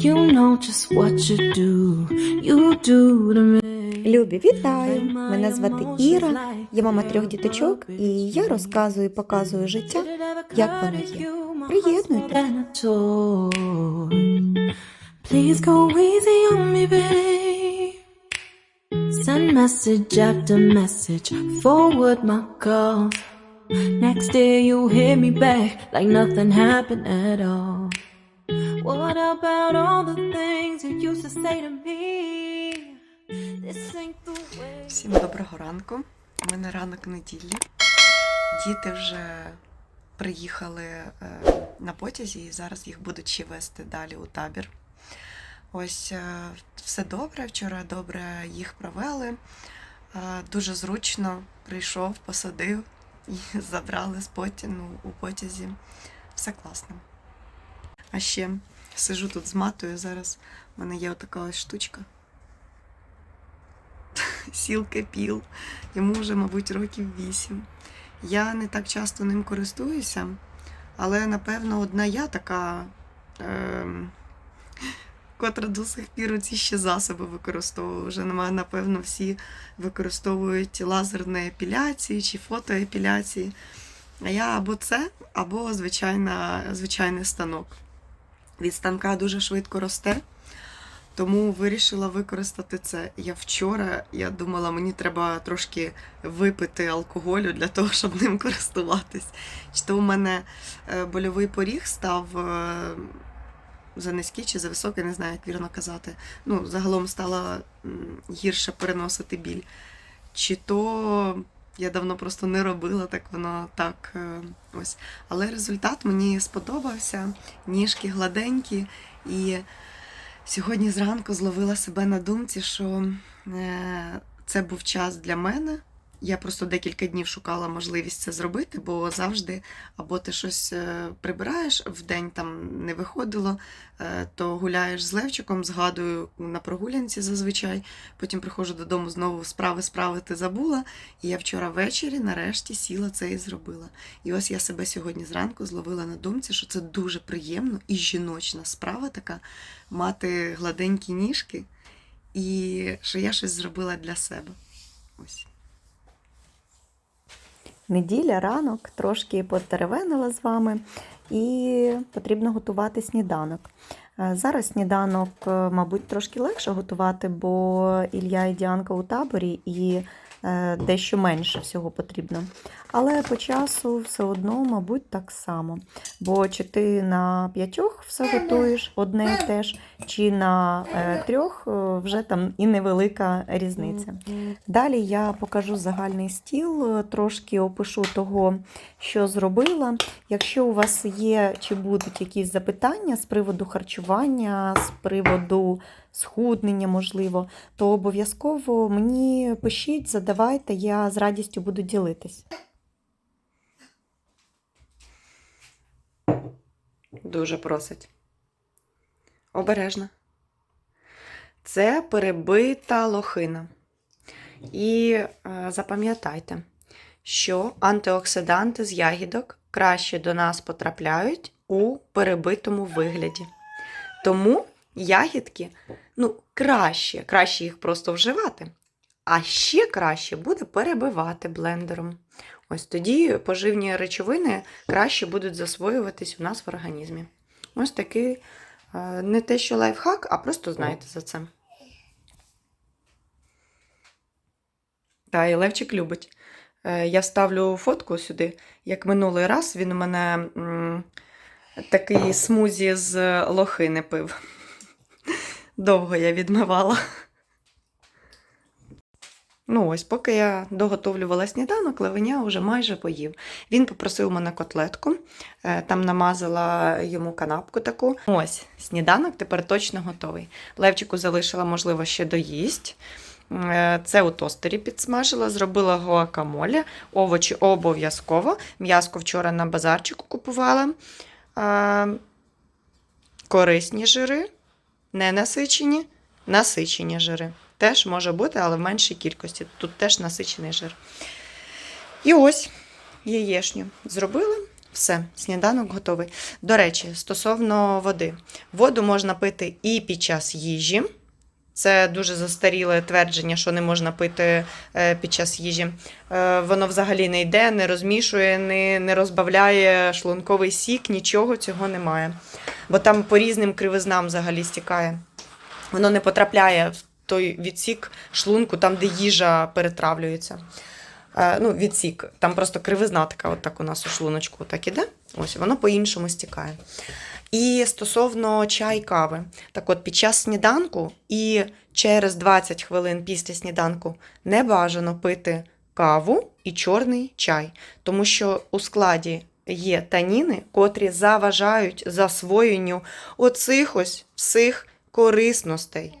You know just what you do, you do to me. Любі, вітаю! Мене звати Іра, я мама трьох діточок, і я розказую і показую життя, як воно є. Приєднуйтесь. Send message after message, forward my calls. Next day you hit me back like nothing happened at all. What about all the things you used to say to me? This ain't the way. Всім доброго ранку. У мене ранок неділі. Діти вже приїхали е, на потязі і зараз їх будуть ще вести далі у табір. Ось е, все добре. Вчора добре їх провели. Е, Дуже зручно прийшов, посадив і забрали з поті, ну, у потязі. Все класно. А ще сижу тут з матою. Зараз у мене є отака ось штучка. сілки піл. Йому вже, мабуть, років вісім. Я не так часто ним користуюся, але напевно одна я така, е, котра до сих пір ці ще засоби використовую. Вже напевно, всі використовують лазерні епіляції чи фотоепіляції. А я або це, або звичайна, звичайний станок. Від станка дуже швидко росте. Тому вирішила використати це. Я вчора я думала, мені треба трошки випити алкоголю для того, щоб ним користуватись. Чи то у мене е, больовий поріг став е, за низький чи за високий, не знаю, як вірно казати. Ну, загалом стало гірше переносити біль. Чи то я давно просто не робила, так воно так е, ось. Але результат мені сподобався. Ніжки гладенькі і. Сьогодні зранку зловила себе на думці, що е, це був час для мене. Я просто декілька днів шукала можливість це зробити, бо завжди або ти щось е, прибираєш в день там не виходило, е, то гуляєш з Левчиком, згадую на прогулянці зазвичай. Потім приходжу додому знову справи справити забула. І я вчора ввечері нарешті сіла це і зробила. І ось я себе сьогодні зранку зловила на думці, що це дуже приємно і жіночна справа така мати гладенькі ніжки, і що я щось зробила для себе. Ось. Неділя, ранок, трошки потеревенила з вами, і потрібно готувати сніданок. Е, Зараз сніданок, е, мабуть, трошки легше готувати, бо Ілля і Діанка у таборі і дещо менше всього потрібно. Але по часу все одно, мабуть, так само. Бо чи ти на п'ятьох все готуєш одне і те ж, чи на е, трьох е, вже там і невелика різниця. Далі я покажу загальний стіл, е, трошки опишу того, що зробила. Якщо у вас є чи будуть якісь запитання з приводу харчування, з приводу схуднення, можливо, то обов'язково мені пишіть, задавайте, я з радістю буду ділитись. Дуже просить. Обережно. Це перебита лохина. І е, запам'ятайте, що антиоксиданти з ягідок краще до нас потрапляють у перебитому вигляді. Тому ягідки ну, краще, краще їх просто вживати. А ще краще буде перебивати блендером. Ось тоді поживні речовини краще будуть засвоюватись у нас в організмі. Ось такий е, не те, що лайфхак, а просто знаєте за це. Та, і Левчик любить. Е, Я ставлю фотку сюди, як минулий раз він у мене такий смузі з лохини пив. Довго я відмивала. Ну ось, поки я доготовлювала сніданок, Левеня вже майже поїв. Він попросив мене котлетку, е, там намазала йому канапку таку. Ось, сніданок тепер точно готовий. Левчику залишила, можливо, ще доїсть. Е, Це у тостері підсмажила, зробила гуакамолі, овочі обов'язково. М'яско вчора на базарчику купувала. Корисні жири, ненасичені, насичені жири. Теж може бути, але в меншій кількості. Тут теж насичений жир. І ось яєшню зробила. Все, сніданок готовий. До речі, стосовно води. Воду можна пити і під час їжі. Це дуже застаріле твердження, що не можна пити е, під час їжі. Е, Воно взагалі не йде, не розмішує, не, не розбавляє шлунковий сік, нічого цього немає. Бо там по різним кривизнам взагалі стікає. Воно не потрапляє в той відсік шлунку, там, де їжа перетравлюється. Е, Ну, відсік. Там просто кривизна така, от так у нас у шлуночку так іде. Ось воно по-іншому стікає. І стосовно чай кави. Так от, під час сніданку і через 20 хвилин після сніданку не бажано пити каву і чорний чай, тому що у складі є таніни, котрі заважають засвоєнню оцих ось всіх корисностей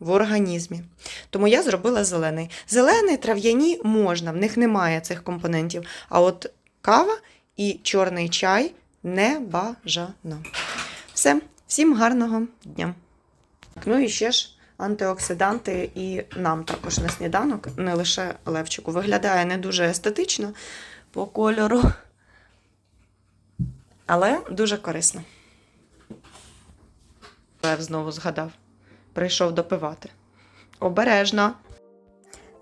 в організмі. Тому я зробила зелений. Зелений, трав'яні можна, в них немає цих компонентів. А от кава і чорний чай не бажано. Все, всім гарного дня. Ну і ще ж антиоксиданти і нам також на сніданок, не лише левчику. Виглядає не дуже естетично по кольору, але дуже корисно. Лев знову згадав. Прийшов допивати. Обережно.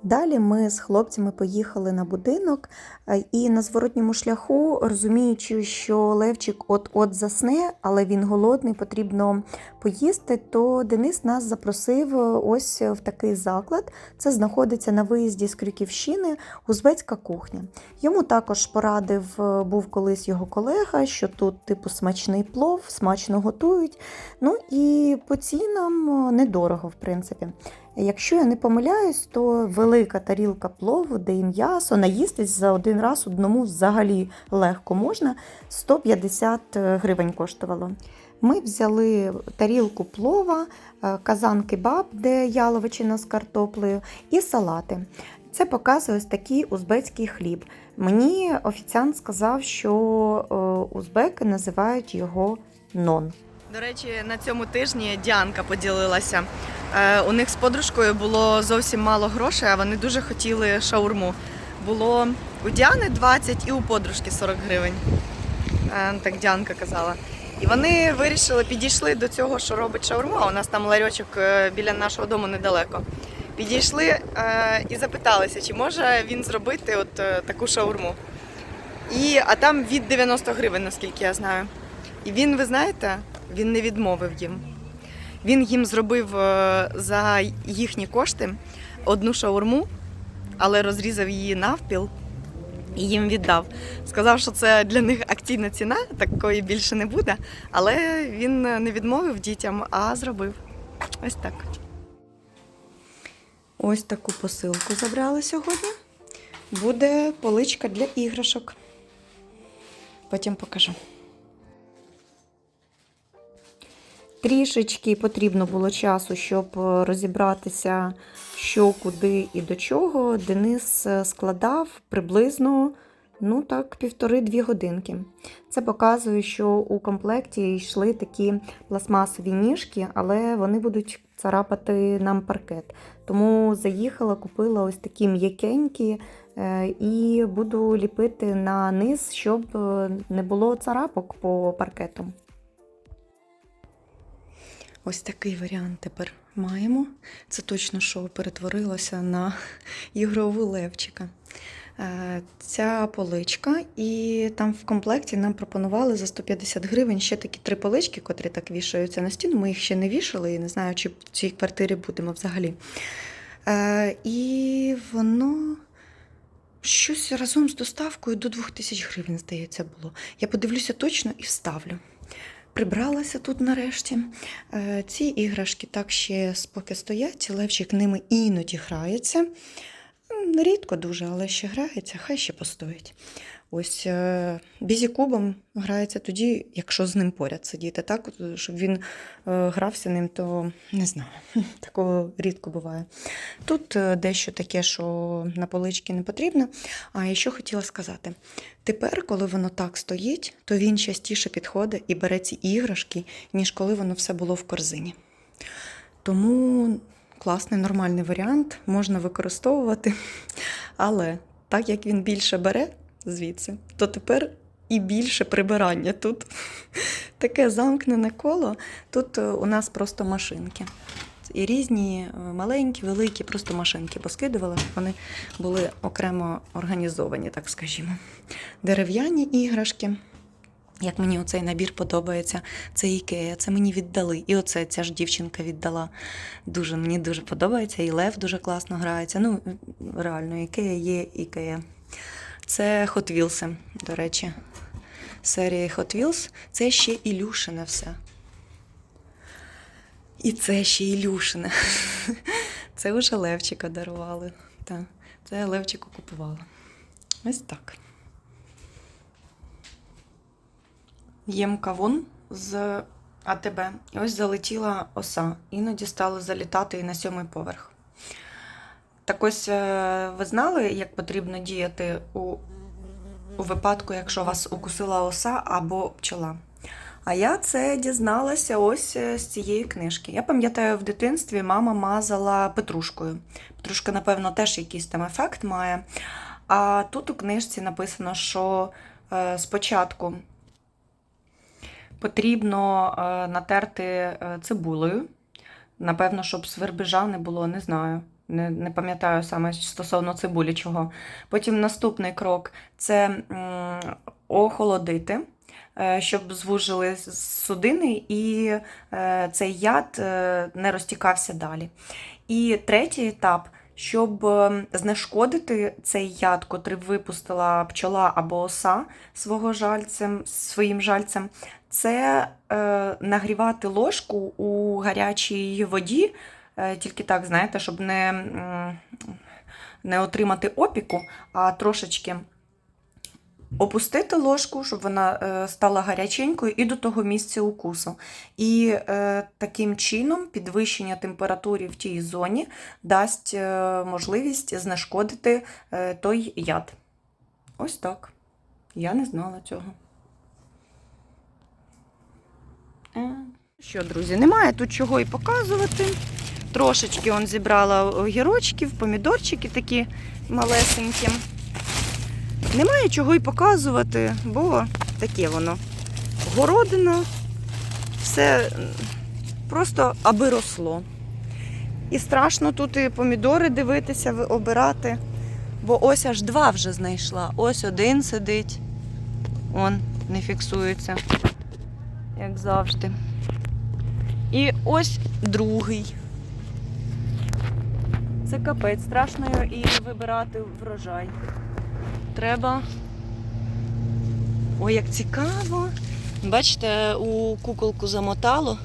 Далі ми з хлопцями поїхали на будинок, е, і на зворотньому шляху, розуміючи, що Левчик от-от засне, але він голодний, потрібно поїсти, то Денис нас запросив е, ось в такий заклад. Це знаходиться на виїзді з Крюківщини, узбецька кухня. Йому також порадив, е, був колись його колега, що тут типу смачний плов, смачно готують. Ну і по цінам е, недорого, в принципі. Якщо я не помиляюсь, то велика тарілка плову, де і м'ясо, наїстись за один раз одному взагалі легко можна. 150 гривень коштувало. Ми взяли тарілку плова, е, казан кебаб, де яловичина з картоплею, і салати. Це показує ось такий узбецький хліб. Мені офіціант сказав, що е, узбеки називають його нон. До речі, на цьому тижні Діанка поділилася. Е, у них з подружкою було зовсім мало грошей, а вони дуже хотіли шаурму. Було у Діани 20 і у подружки 40 гривень. Е, так Діанка казала. І вони вирішили, підійшли до цього, що робить шаурма. У нас там ларьочок е, біля нашого дому недалеко. Підійшли і запиталися, чи може він зробити от таку шаурму. І, а там від 90 гривень, наскільки я знаю. І він, ви знаєте, він не відмовив їм. Він їм зробив е, за їхні кошти одну шаурму, але розрізав її навпіл і їм віддав. Сказав, що це для них акційна ціна, такої більше не буде. Але він не відмовив дітям, а зробив. Ось так. Ось таку посилку забрали сьогодні. Буде поличка для іграшок. Потім покажу. Трішечки потрібно було часу, щоб е, розібратися, що, куди і до чого. Денис е, складав приблизно ну так, півтори-дві годинки. Це показує, що у комплекті йшли такі пластмасові ніжки, але вони будуть царапати нам паркет. Тому заїхала, купила ось такі м'якенькі е, і буду ліпити на низ, щоб не було царапок по паркету. Ось такий варіант тепер маємо. Це точно що перетворилося на ігрову левчика. Е, Ця поличка, і там в комплекті нам пропонували за 150 гривень ще такі три полички, котрі так вішаються на стіну. Ми їх ще не вішали і не знаю, чи в цій квартирі будемо взагалі. Е, І воно щось разом з доставкою до 2000 гривень, здається, було. Я подивлюся точно і вставлю. Прибралася тут нарешті. Е, Ці іграшки так ще споки стоять, Левчик ними іноді грається. Рідко дуже, але ще грається, хай ще постоїть. Ось е, бізікубом грається тоді, якщо з ним поряд сидіти, так? Щоб він е, грався ним, то не знаю, такого рідко буває. Тут е, дещо таке, що на полички не потрібно. А і що хотіла сказати: тепер, коли воно так стоїть, то він частіше підходить і бере ці іграшки, ніж коли воно все було в корзині. Тому класний нормальний варіант, можна використовувати. Але так як він більше бере звідси, то тепер і більше прибирання тут. Таке замкнене коло. Тут е, у нас просто машинки. І різні е, маленькі, великі, просто машинки поскидували, щоб вони були окремо організовані, так скажімо. Дерев'яні іграшки. Як мені оцей набір подобається, це Ікея, це мені віддали. І оце ця ж дівчинка віддала. Дуже мені дуже подобається. І Лев дуже класно грається. Ну, реально, Ікея є Ікея. Це Hot Wheels, до речі. Серія Hot Wheels. Це ще Ілюшине все. І це ще Ілюшине. Це вже Левчика дарували. Так, це Левчику купувала. Ось так. Їм кавун з АТБ. І ось залетіла оса. Іноді стало залітати і на сьомий поверх. Так ось е, ви знали, як потрібно діяти у, у випадку, якщо вас укусила оса або пчела? А я це дізналася ось е, з цієї книжки. Я пам'ятаю, в дитинстві мама мазала петрушкою. Петрушка, напевно, теж якийсь там ефект має. А тут у книжці написано, що е, спочатку потрібно натерти цибулею. Напевно, щоб свербежа не було, не знаю. Не, не пам'ятаю саме стосовно цибулі чого. Потім наступний крок це охолодити, е, щоб звужили судини і е, цей яд е, не розтікався далі. І третій етап, щоб знешкодити цей яд, котрий випустила пчола або оса свого жальцем, своїм жальцем, це е, нагрівати ложку у гарячій воді, тільки так, знаєте, щоб не, не отримати опіку, а трошечки опустити ложку, щоб вона е, стала гаряченькою і до того місця укусу. І е, таким чином підвищення температури в тій зоні дасть е, можливість знешкодити е, той яд. Ось так. Я не знала цього. Е. Що, друзі, немає тут чого і показувати. Трошечки он зібрала огірочків, помідорчики такі малесенькі. Немає чого і показувати, бо таке воно. Городина, все просто аби росло. І страшно тут і помідори дивитися, обирати. Бо ось аж два вже знайшла. Ось один сидить. Он не фіксується, як завжди. І ось другий. Це капець, страшно і вибирати врожай. Треба. Ой, як цікаво. Бачите, у куколку замотало.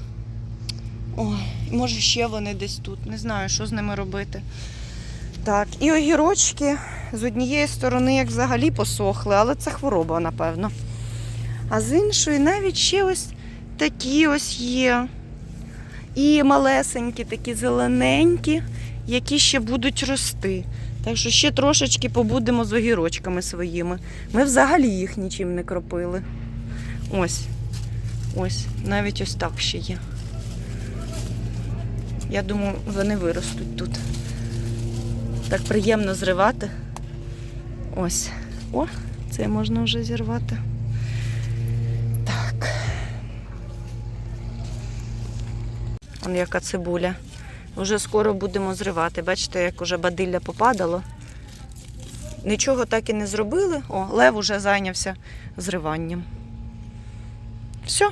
Ой, може ще вони десь тут. Не знаю, що з ними робити. Так, і огірочки з однієї сторони, як взагалі посохли, але це хвороба, напевно. А з іншої навіть ще ось такі ось є. І малесенькі, такі зелененькі, які ще будуть рости. Так що ще трошечки побудемо з огірочками своїми. Ми взагалі їх нічим не кропили. Ось. Ось, навіть ось так ще є. Я думаю, вони виростуть тут. Так приємно зривати. Ось. О, це можна вже зірвати. Так. Вон яка цибуля. Вже скоро будемо зривати. Бачите, як уже бадилля попадало. Нічого так і не зробили. О, лев уже зайнявся зриванням. Все.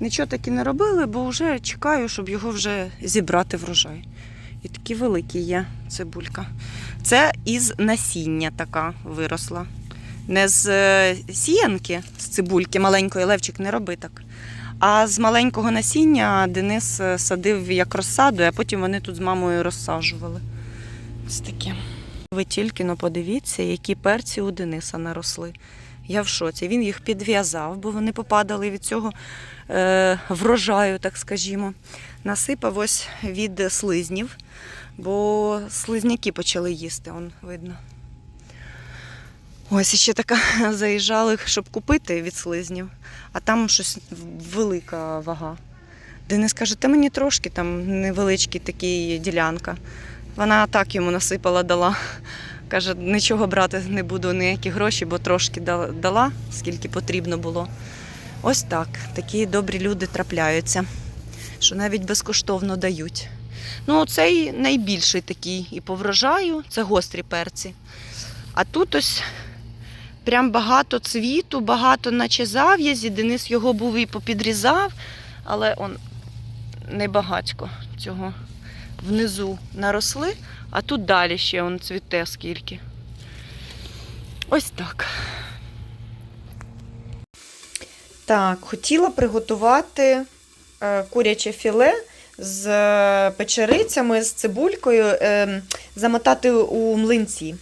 Нічого так і не робили, бо вже чекаю, щоб його вже зібрати врожай. І такі великі є цибулька. Це із насіння така виросла. Не з е, сіянки, з цибульки маленької левчик не роби так. А з маленького насіння Денис е, садив як розсаду, а потім вони тут з мамою розсаджували. Ось таке. Ви тільки но подивіться, які перці у Дениса наросли. Я в шоці. Він їх підв'язав, бо вони попадали від цього е, врожаю, так скажімо. Насипав ось від слизнів, бо слизняки почали їсти, он видно. Ось ще така заїжджали, щоб купити від слизнів, а там щось велика вага. Денис каже, та мені трошки там невеличкий такий ділянка. Вона так йому насипала, дала Каже, нічого брати не буду, ніякі гроші, бо трошки дала, скільки потрібно було. Ось так. Такі добрі люди трапляються, що навіть безкоштовно дають. Ну, цей найбільший такий і по врожаю це гострі перці. А тут ось прям багато цвіту, багато наче зав'язі. Денис його був і попідрізав, але он небагатько цього внизу наросли, а тут далі ще он цвіте скільки. Ось так. Так, хотіла приготувати е, куряче філе з е, печерицями, з цибулькою, е, замотати у млинці.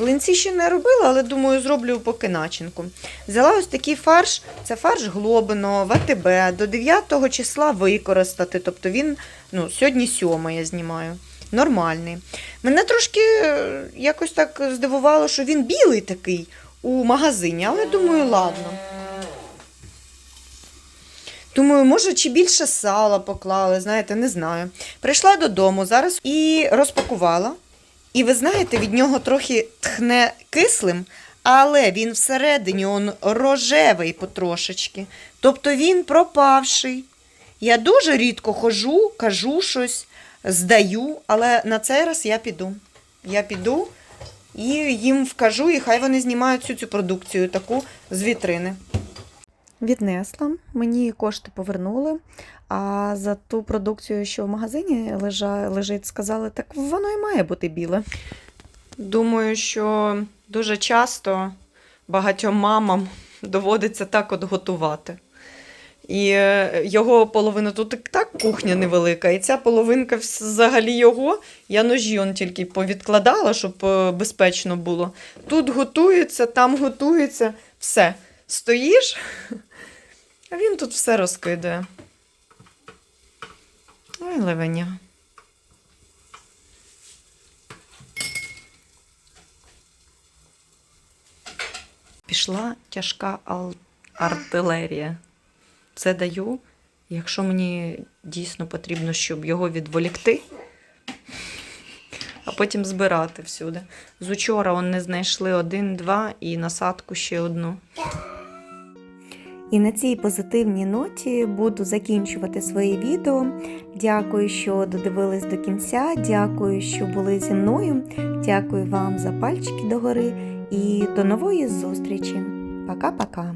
Млинці ще не робила, але думаю, зроблю поки начинку. Взяла ось такий фарш, це фарш глобино, ВТБ, до 9 числа використати. Тобто він ну, сьогодні 7 я знімаю. Нормальний. Мене трошки е, якось так здивувало, що він білий такий у магазині, але думаю, ладно. Думаю, може, чи більше сала поклали, знаєте, не знаю. Прийшла додому зараз і розпакувала. І ви знаєте, від нього трохи тхне кислим, але він всередині он рожевий потрошечки. Тобто він пропавший. Я дуже рідко хожу, кажу щось, здаю, але на цей раз я піду. Я піду і їм вкажу, і хай вони знімають всю цю продукцію таку з вітрини. Віднесла, мені кошти повернули, а за ту продукцію, що в магазині лежа, лежить, сказали, так воно і має бути біле. Думаю, що дуже часто багатьом мамам доводиться так от готувати. І е, його половина тут так кухня невелика, і ця половинка взагалі його. Я ножі он тільки повідкладала, щоб е, безпечно було. Тут готується, там готується, все. Стоїш, а він тут все розкидає. Ой, левеня. Пішла тяжка артилерія. Це даю, якщо мені дійсно потрібно, щоб його відволікти, а потім збирати всюди. З учора он не знайшли один-два і насадку ще одну. І на цій позитивній ноті буду закінчувати своє відео. Дякую, що додивились до кінця. Дякую, що були зі мною. Дякую вам за пальчики догори і до нової зустрічі. Пока-пока.